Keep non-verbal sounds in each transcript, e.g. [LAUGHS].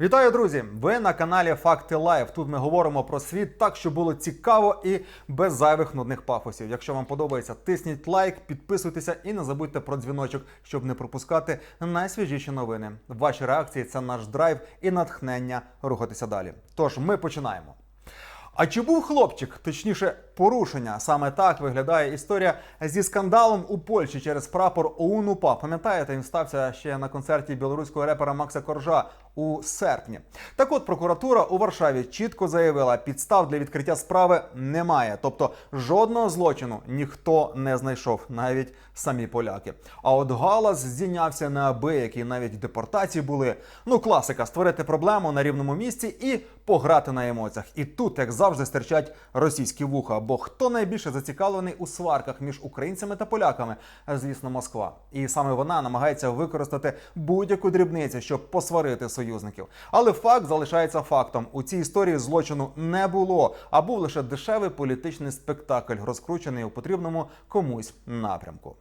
Вітаю, друзі! Ви на каналі Факти Лайв. Тут ми говоримо про світ так, щоб було цікаво і без зайвих нудних пафосів. Якщо вам подобається, тисніть лайк, підписуйтеся і не забудьте про дзвіночок, щоб не пропускати найсвіжіші новини. Ваші реакції це наш драйв і натхнення рухатися далі. Тож ми починаємо. А чи був хлопчик, точніше, порушення? Саме так виглядає історія зі скандалом у Польщі через прапор ОУН-УПА. Пам'ятаєте, він стався ще на концерті білоруського репера Макса Коржа у серпні. Так от прокуратура у Варшаві чітко заявила, підстав для відкриття справи немає. Тобто жодного злочину ніхто не знайшов, навіть самі поляки. А от галас здійнявся неабиякий, навіть депортації були. Ну, класика створити проблему на рівному місці і пограти на емоціях. І тут, як завжди, стирчать російські вуха. Бо хто найбільше зацікавлений у сварках між українцями та поляками? Звісно, Москва. І саме вона намагається використати будь-яку дрібницю, щоб посварити союзників. Але факт залишається фактом: у цій історії злочину не було, а був лише дешевий політичний спектакль, розкручений у потрібному комусь напрямку.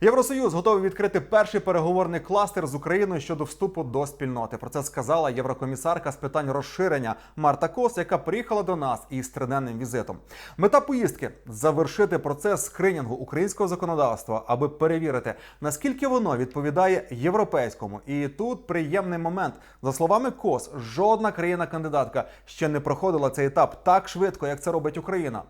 Євросоюз готовий відкрити перший переговорний кластер з Україною щодо вступу до спільноти. Про це сказала єврокомісарка з питань розширення Марта Кос, яка приїхала до нас із триденним візитом. Мета поїздки завершити процес скринінгу українського законодавства, аби перевірити наскільки воно відповідає європейському. І тут приємний момент. За словами Кос, жодна країна-кандидатка ще не проходила цей етап так швидко, як це робить Україна.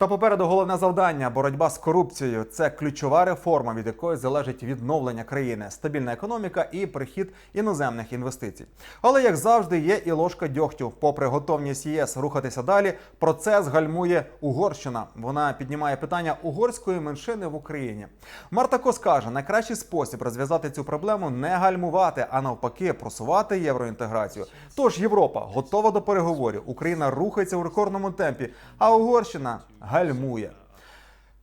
Та попереду головне завдання боротьба з корупцією. Це ключова реформа, від якої залежить відновлення країни, стабільна економіка і прихід іноземних інвестицій. Але як завжди, є і ложка дьогтю. Попри готовність ЄС рухатися далі, процес гальмує Угорщина. Вона піднімає питання угорської меншини в Україні. Марта Кос каже, найкращий спосіб розв'язати цю проблему не гальмувати, а навпаки, просувати євроінтеграцію. Тож Європа готова до переговорів. Україна рухається у рекордному темпі, а Угорщина гальмує.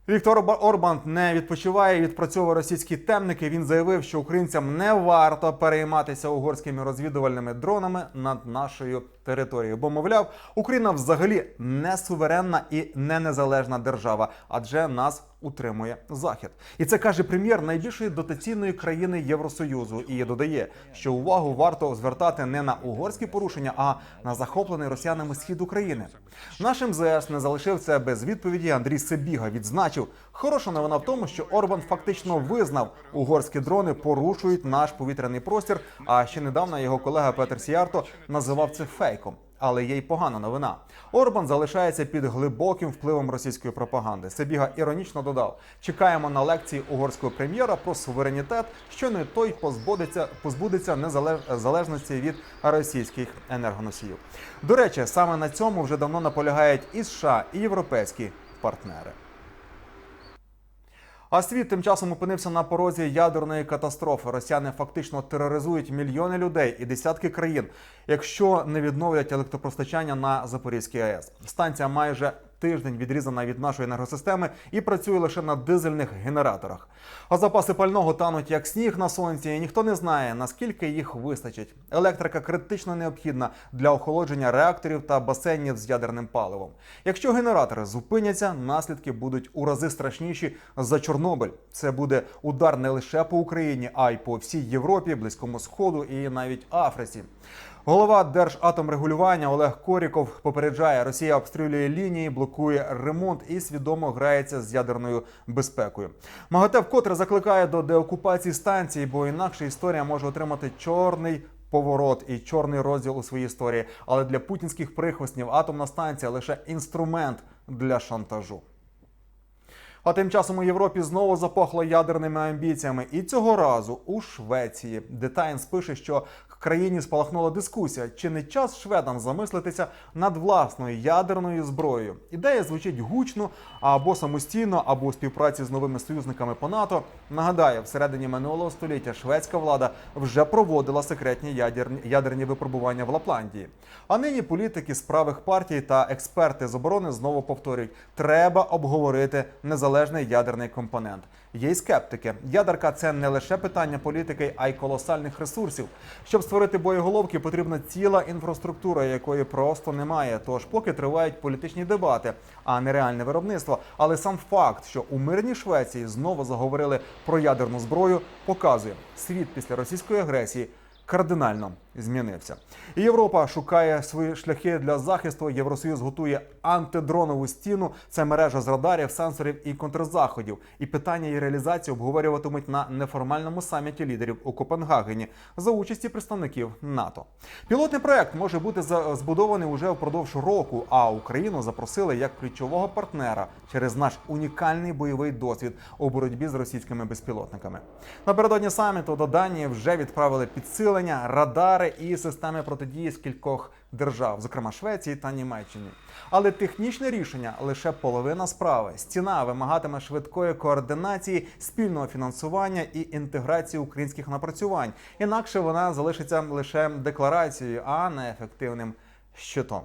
Віктор Орба- Орбан не відпочиває і відпрацьовує російські темники. Він заявив, що українцям не варто перейматися угорськими розвідувальними дронами над нашою територією. Бо, мовляв, Україна взагалі не суверенна і не незалежна держава, адже нас утримує захід. І це каже прем'єр найбільшої дотаційної країни Євросоюзу. І додає, що увагу варто звертати не на угорські порушення, а на захоплений росіянами схід України. Наш МЗС не залишив це без відповіді. Андрій Себіга відзначив, хороша новина в тому, що Орбан фактично визнав, угорські дрони порушують наш повітряний простір. А ще недавно його колега Петер Сіарто називав це фейком. Але є й погана новина. Орбан залишається під глибоким впливом російської пропаганди. Себіга іронічно додав: чекаємо на лекції угорського прем'єра про суверенітет, що не той позбудеться, позбудеться незалеж- залежності від російських енергоносіїв. До речі, саме на цьому вже давно наполягають і США, і європейські партнери. А світ тим часом опинився на порозі ядерної катастрофи. Росіяни фактично тероризують мільйони людей і десятки країн, якщо не відновлять електропостачання на Запорізькій АЕС. Станція майже тиждень відрізана від нашої енергосистеми і працює лише на дизельних генераторах. А запаси пального тануть як сніг на сонці, і ніхто не знає наскільки їх вистачить. Електрика критично необхідна для охолодження реакторів та басейнів з ядерним паливом. Якщо генератори зупиняться, наслідки будуть у рази страшніші за Чорнобиль. Це буде удар не лише по Україні, а й по всій Європі, Близькому Сходу і навіть Африці. Голова Держатомрегулювання Олег Коріков попереджає, Росія обстрілює лінії, блокує ремонт і свідомо грається з ядерною безпекою. МАГАТЕ вкотре закликає до деокупації станції, бо інакше історія може отримати чорний. Поворот і чорний розділ у своїй історії, але для путінських прихвостнів атомна станція лише інструмент для шантажу. А тим часом у Європі знову запахло ядерними амбіціями, і цього разу у Швеції. Детайнс пише, що країні спалахнула дискусія, чи не час шведам замислитися над власною ядерною зброєю. Ідея звучить гучно або самостійно, або у співпраці з новими союзниками по НАТО. Нагадаю, всередині минулого століття шведська влада вже проводила секретні ядерні, ядерні випробування в Лапландії. А нині політики з правих партій та експерти з оборони знову повторюють: треба обговорити незалежний ядерний компонент. Є й скептики. Ядерка це не лише питання політики, а й колосальних ресурсів. Щоб створити боєголовки, потрібна ціла інфраструктура, якої просто немає. Тож, поки тривають політичні дебати, а не реальне виробництво. Але сам факт, що у мирній Швеції знову заговорили про ядерну зброю, показує світ після російської агресії кардинально змінився. Європа шукає свої шляхи для захисту. Євросоюз готує антидронову стіну. Це мережа з радарів, сенсорів і контрзаходів. І питання її реалізації обговорюватимуть на неформальному саміті лідерів у Копенгагені за участі представників НАТО. Пілотний проект може бути збудований уже впродовж року. А Україну запросили як ключового партнера через наш унікальний бойовий досвід у боротьбі з російськими безпілотниками. Напередодні саміту до Данії вже відправили підсилення, радари і системи протидії з кількох держав, зокрема Швеції та Німеччини. Але технічне рішення лише половина справи. Стіна вимагатиме швидкої координації, спільного фінансування і інтеграції українських напрацювань. Інакше вона залишиться лише декларацією, а не ефективним щитом.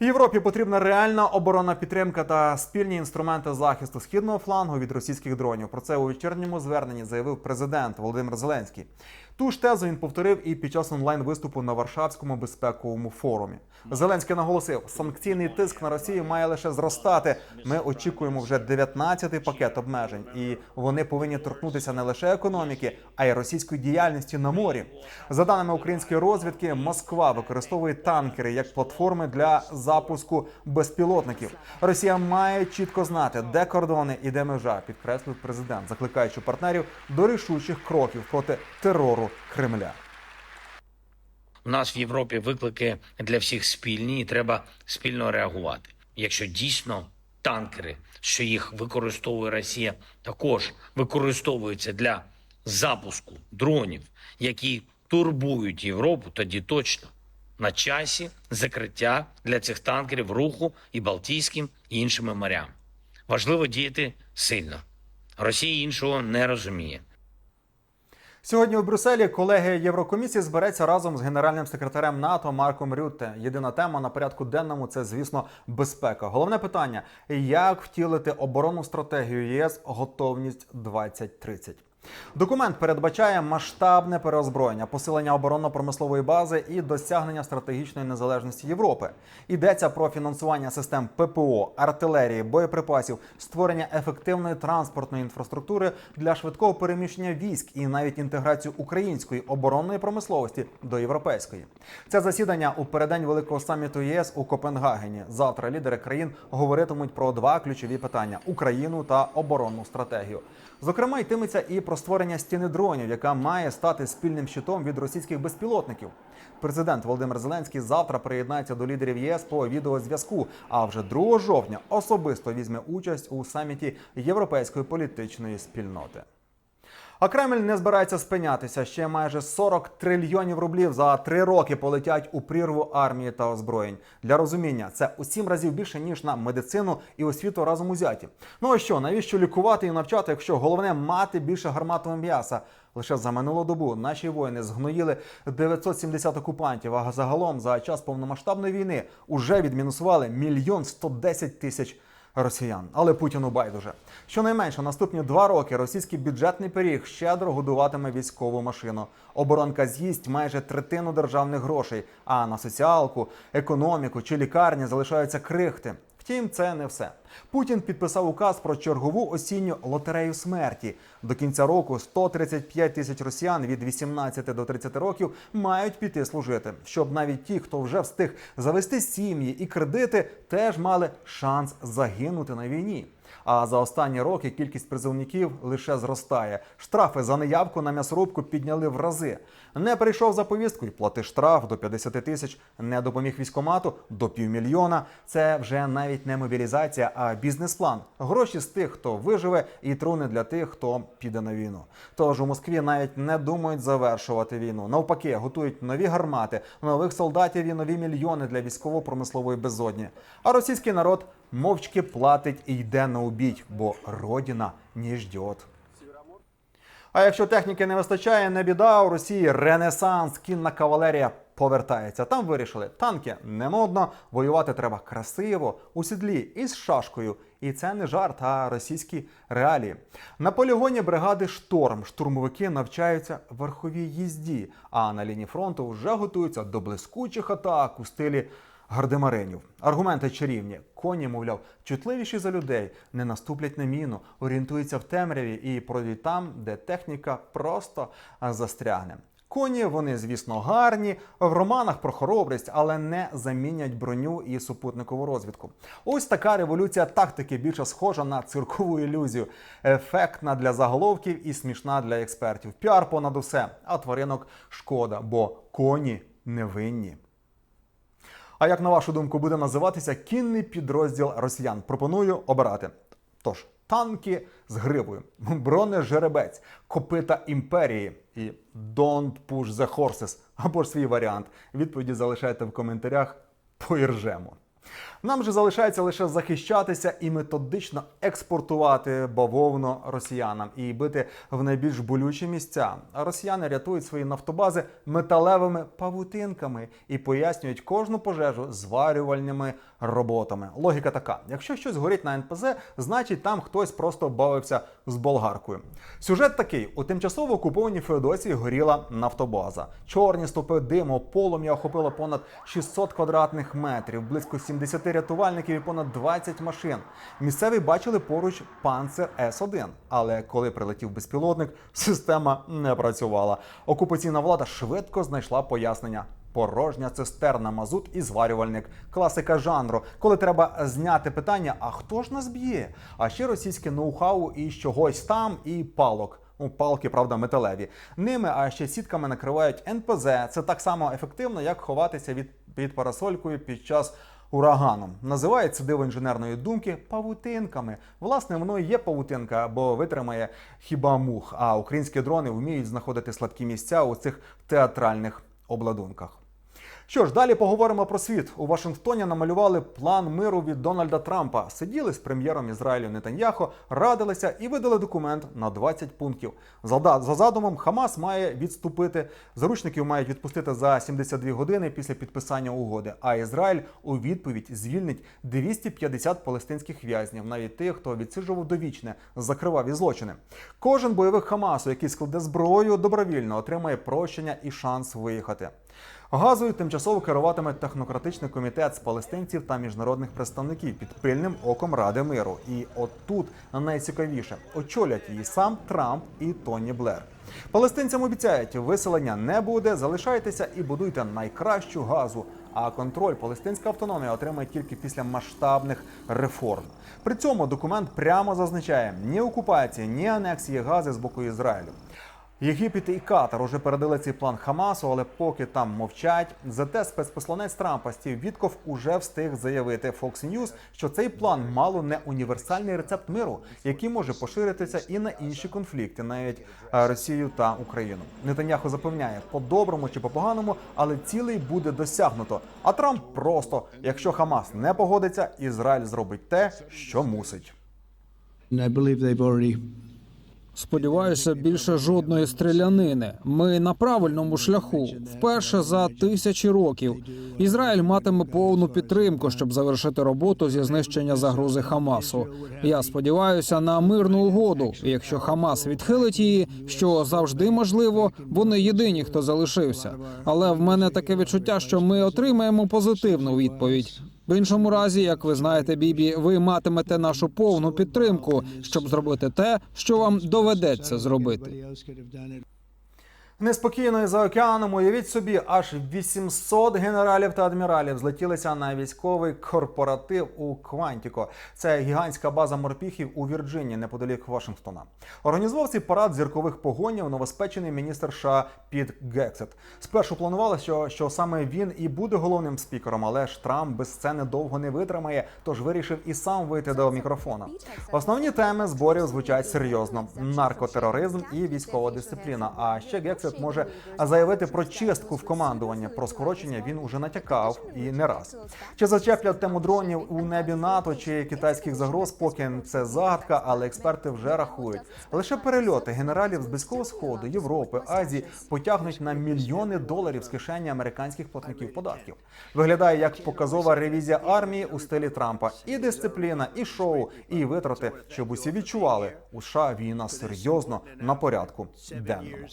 Європі потрібна реальна оборонна підтримка та спільні інструменти захисту східного флангу від російських дронів. Про це у вечірньому зверненні заявив президент Володимир Зеленський. Ту ж тезу він повторив і під час онлайн виступу на Варшавському безпековому форумі. Зеленський наголосив, санкційний тиск на Росію має лише зростати. Ми очікуємо вже 19-й пакет обмежень, і вони повинні торкнутися не лише економіки, а й російської діяльності на морі. За даними української розвідки, Москва використовує танкери як платформи для запуску безпілотників. Росія має чітко знати, де кордони і де межа, підкреслив президент, закликаючи партнерів до рішучих кроків проти терору Кремля. У нас в Європі виклики для всіх спільні, і треба спільно реагувати. Якщо дійсно танкери, що їх використовує Росія, також використовуються для запуску дронів, які турбують Європу, тоді точно на часі закриття для цих танкерів руху і Балтійським і іншими морям. Важливо діяти сильно. Росія іншого не розуміє. Сьогодні у Брюсселі колеги Єврокомісії збереться разом з генеральним секретарем НАТО Марком Рютте. Єдина тема на порядку денному це, звісно, безпека. Головне питання: як втілити оборонну стратегію ЄС готовність 2030. Документ передбачає масштабне переозброєння, посилення оборонно-промислової бази і досягнення стратегічної незалежності Європи. Йдеться про фінансування систем ППО, артилерії, боєприпасів, створення ефективної транспортної інфраструктури для швидкого переміщення військ і навіть інтеграцію української оборонної промисловості до європейської. Це засідання у переддень великого саміту ЄС у Копенгагені. Завтра лідери країн говоритимуть про два ключові питання: Україну та оборонну стратегію. Зокрема, йтиметься і про створення стіни дронів, яка має стати спільним щитом від російських безпілотників. Президент Володимир Зеленський завтра приєднається до лідерів ЄС по відеозв'язку. А вже 2 жовтня особисто візьме участь у саміті Європейської політичної спільноти. А Кремль не збирається спинятися. Ще майже 40 трильйонів рублів за три роки полетять у прірву армії та озброєнь. Для розуміння, це у сім разів більше ніж на медицину і освіту разом узяті. Ну а що, навіщо лікувати і навчати, якщо головне мати більше гарматного м'яса? Лише за минулу добу наші воїни згноїли 970 окупантів. А загалом за час повномасштабної війни уже відмінусували мільйон 110 тисяч росіян. Але Путіну байдуже. Щонайменше наступні два роки російський бюджетний пиріг щедро годуватиме військову машину. Оборонка з'їсть майже третину державних грошей. А на соціалку, економіку чи лікарні залишаються крихти. Втім, це не все. Путін підписав указ про чергову осінню лотерею смерті. До кінця року 135 тисяч росіян від 18 до 30 років мають піти служити, щоб навіть ті, хто вже встиг завести сім'ї і кредити, теж мали шанс загинути на війні. А за останні роки кількість призовників лише зростає. Штрафи за неявку на м'ясорубку підняли в рази. Не прийшов за повісткою, плати штраф до 50 тисяч. Не допоміг військомату до півмільйона. Це вже навіть не мобілізація, а бізнес-план. Гроші з тих, хто виживе, і труни для тих, хто піде на війну. Тож у Москві навіть не думають завершувати війну. Навпаки, готують нові гармати, нових солдатів і нові мільйони для військово-промислової безодні. А російський народ мовчки платить і йде на убій, бо родина не ждет. А якщо техніки не вистачає, не біда у Росії ренесанс, кінна кавалерія повертається. Там вирішили, танки не модно, воювати треба красиво, у сідлі і з шашкою. І це не жарт, а російські реалії. На полігоні бригади Шторм штурмовики навчаються верховій їзді, а на лінії фронту вже готуються до блискучих атак у стилі гардемаринів. Аргументи чарівні. Коні, мовляв, чутливіші за людей, не наступлять на міну, орієнтуються в темряві і пройдуть там, де техніка просто застрягне. Коні вони, звісно, гарні в романах про хоробрість, але не замінять броню і супутникову розвідку. Ось така революція тактики більше схожа на циркову ілюзію, ефектна для заголовків і смішна для експертів. Піар понад усе, а тваринок шкода, бо коні невинні. А як на вашу думку буде називатися кінний підрозділ росіян? Пропоную обирати. Тож, танки з гривою, [LAUGHS] бронежеребець, копита імперії і Don't push the horses, або ж свій варіант. Відповіді залишайте в коментарях, поіржемо. Нам же залишається лише захищатися і методично експортувати бавовну росіянам і бити в найбільш болючі місця. Росіяни рятують свої нафтобази металевими павутинками і пояснюють кожну пожежу зварювальними роботами. Логіка така: якщо щось горить на НПЗ, значить там хтось просто бавився з болгаркою. Сюжет такий: у тимчасово окупованій Феодосії горіла нафтобаза. Чорні стопи диму, полум'я охопило понад 600 квадратних метрів, близько 70 рятувальників і понад 20 машин. Місцеві бачили поруч панцер С-1, але коли прилетів безпілотник, система не працювала. Окупаційна влада швидко знайшла пояснення. Порожня цистерна, мазут і зварювальник. Класика жанру, коли треба зняти питання: а хто ж нас б'є? А ще російське ноу-хау і чогось там, і палок. Ну, палки, правда, металеві. Ними, а ще сітками накривають НПЗ. Це так само ефективно, як ховатися від під парасолькою під час урагану. Називається диво інженерної думки павутинками. Власне, воно є павутинка, бо витримає хіба мух. А українські дрони вміють знаходити слабкі місця у цих театральних обладунках. Що ж, далі поговоримо про світ. У Вашингтоні намалювали план миру від Дональда Трампа. Сиділи з прем'єром Ізраїлю Нетаньяхо, радилися і видали документ на 20 пунктів. За, за задумом, Хамас має відступити. Заручників мають відпустити за 72 години після підписання угоди. А Ізраїль у відповідь звільнить 250 палестинських в'язнів, навіть тих, хто відсиджував довічне за криваві злочини. Кожен бойовик Хамасу, який складе зброю, добровільно отримає прощення і шанс виїхати. Газою тимчасово керуватиме технократичний комітет з палестинців та міжнародних представників під пильним оком Ради миру. І от тут найцікавіше очолять її сам Трамп і Тоні Блер. Палестинцям обіцяють, виселення не буде. Залишайтеся і будуйте найкращу газу. А контроль палестинська автономія отримає тільки після масштабних реформ. При цьому документ прямо зазначає ні окупації, ні анексії гази з боку Ізраїлю. Єгипет і Катар уже передали цей план Хамасу, але поки там мовчать. Зате спецпосланець Трампа Стів Вітков уже встиг заявити Fox News, що цей план мало не універсальний рецепт миру, який може поширитися і на інші конфлікти, навіть е, Росію та Україну. Нетаньяху запевняє, по-доброму чи по-поганому, але цілий буде досягнуто. А Трамп просто, якщо Хамас не погодиться, Ізраїль зробить те, що мусить. Сподіваюся, більше жодної стрілянини. Ми на правильному шляху. Вперше за тисячі років Ізраїль матиме повну підтримку, щоб завершити роботу зі знищення загрози Хамасу. Я сподіваюся на мирну угоду. Якщо Хамас відхилить її, що завжди можливо, вони єдині, хто залишився. Але в мене таке відчуття, що ми отримаємо позитивну відповідь. В іншому разі, як ви знаєте, Бібі, ви матимете нашу повну підтримку, щоб зробити те, що вам доведеться зробити. Неспокійно і за океаном уявіть собі, аж 800 генералів та адміралів злетілися на військовий корпоратив у Квантіко. Це гігантська база морпіхів у Вірджинії, неподалік Вашингтона. Організував цей парад зіркових погонів новоспечений міністр США Піт Гексет. Спершу планувалося, що, що саме він і буде головним спікером, але ж Трамп без сцени довго не витримає, тож вирішив і сам вийти до мікрофона. Основні теми зборів звучать серйозно: наркотероризм і військова дисципліна. А ще Гексет може заявити про чистку в командуванні. Про скорочення він уже натякав і не раз. Чи зачеплять тему дронів у небі НАТО чи китайських загроз, поки це загадка, але експерти вже рахують. Лише перельоти генералів з близького сходу, Європи, Азії потягнуть на мільйони доларів з кишені американських платників податків. Виглядає як показова ревізія армії у стилі Трампа. І дисципліна, і шоу, і витрати, щоб усі відчували, у США війна серйозно на порядку денному.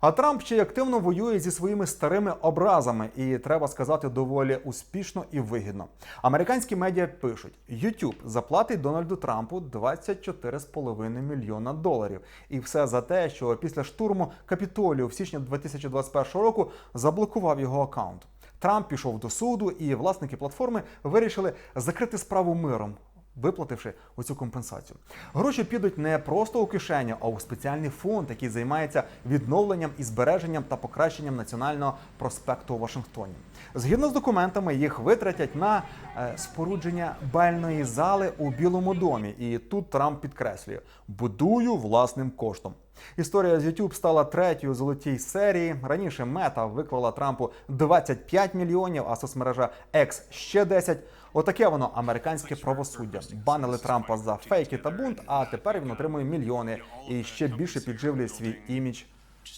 А Трамп ще й активно воює зі своїми старими образами, і треба сказати, доволі успішно і вигідно. Американські медіа пишуть: YouTube заплатить Дональду Трампу 24,5 мільйона доларів. І все за те, що після штурму Капітолію в січні 2021 року заблокував його аккаунт. Трамп пішов до суду, і власники платформи вирішили закрити справу миром. Виплативши оцю компенсацію, гроші підуть не просто у кишеню, а у спеціальний фонд, який займається відновленням і збереженням та покращенням національного проспекту у Вашингтоні. Згідно з документами, їх витратять на е, спорудження бальної зали у Білому домі. І тут Трамп підкреслює: будую власним коштом. Історія з YouTube стала третьою золотій серії. Раніше мета виклала Трампу 25 мільйонів, а соцмережа X ще 10. Отаке воно американське правосуддя. Банили Трампа за фейки та бунт, а тепер він отримує мільйони і ще більше підживлює свій імідж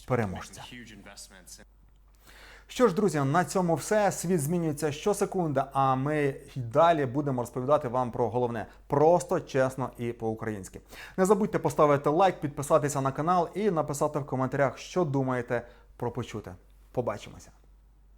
переможця. Що ж, друзі, на цьому все. Світ змінюється щосекунда, а ми й далі будемо розповідати вам про головне просто, чесно і по-українськи. Не забудьте поставити лайк, підписатися на канал і написати в коментарях, що думаєте про почуте. Побачимося.